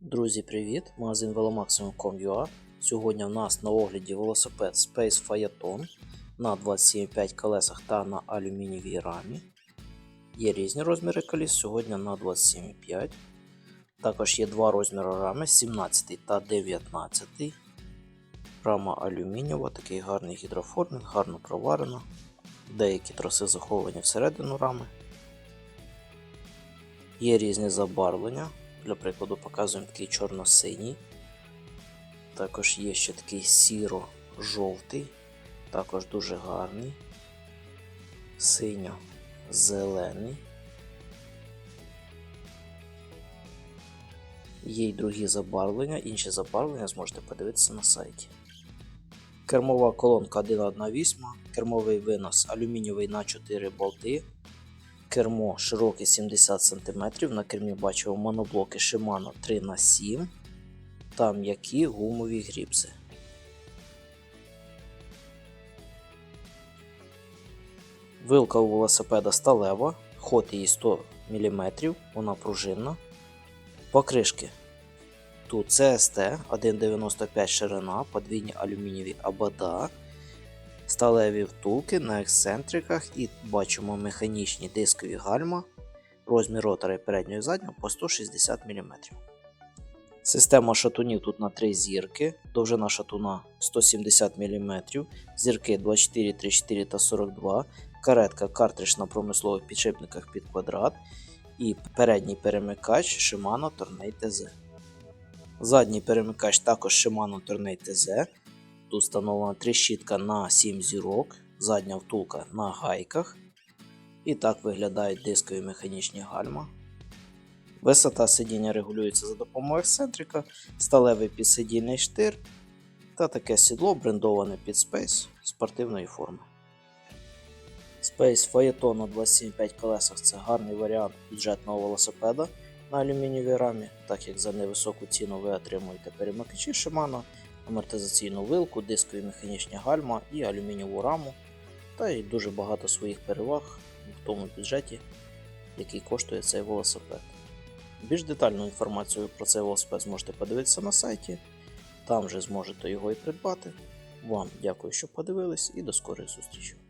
Друзі, привіт! Магазин velomaximum.com.ua Сьогодні в нас на огляді велосипед Space Phaeton на 27,5 колесах та на алюмінієвій рамі. Є різні розміри коліс, сьогодні на 27,5. Також є два розміри рами 17 та 19. Рама алюмінієва, такий гарний гідроформінг, гарно проварена. Деякі троси заховані всередину рами. Є різні забарвлення. Для прикладу показуємо такий чорно-синій. Також є ще такий сіро-жовтий, також дуже гарний, синьо-зелений. Є й другі забарвлення, інші забарвлення зможете подивитися на сайті. Кермова колонка 1.1.8, кермовий винос алюмінієвий на 4 болти. Кермо широке 70 см. На кермі бачимо моноблоки Shimano 3х7 та м'які гумові гріпси. Вилка у велосипеда сталева, ход її 100 мм, вона пружинна. Покришки. Тут CST 1,95 ширина, подвійні алюмінієві абада, сталеві втулки на ексцентриках і бачимо механічні дискові гальма, розмір ротора і переднього і заднього по 160 мм. Система шатунів тут на 3 зірки, довжина шатуна 170 мм, зірки 24, 34 та 42, каретка картридж на промислових підшипниках під квадрат і передній перемикач Shimano Tourney TZ. Задній перемикач також Shimano Tourney TZ. Тут встановлена тріщітка на 7 зірок, задня втулка на гайках. І так виглядають дискові механічні гальма. Висота сидіння регулюється за допомогою ексцентрика, сталевий підсидільний штир та таке сідло брендоване під Space спортивної форми. Space Phaeton на 27,5 колесах це гарний варіант бюджетного велосипеда на алюмінієвій рамі, так як за невисоку ціну ви отримуєте перемикачі Shimano, амортизаційну вилку, дискові механічні гальма і алюмінієву раму, та й дуже багато своїх переваг в тому бюджеті, який коштує цей велосипед. Більш детальну інформацію про цей велосипед зможете подивитися на сайті, там же зможете його і придбати. Вам дякую, що подивились, і до скорої зустрічі!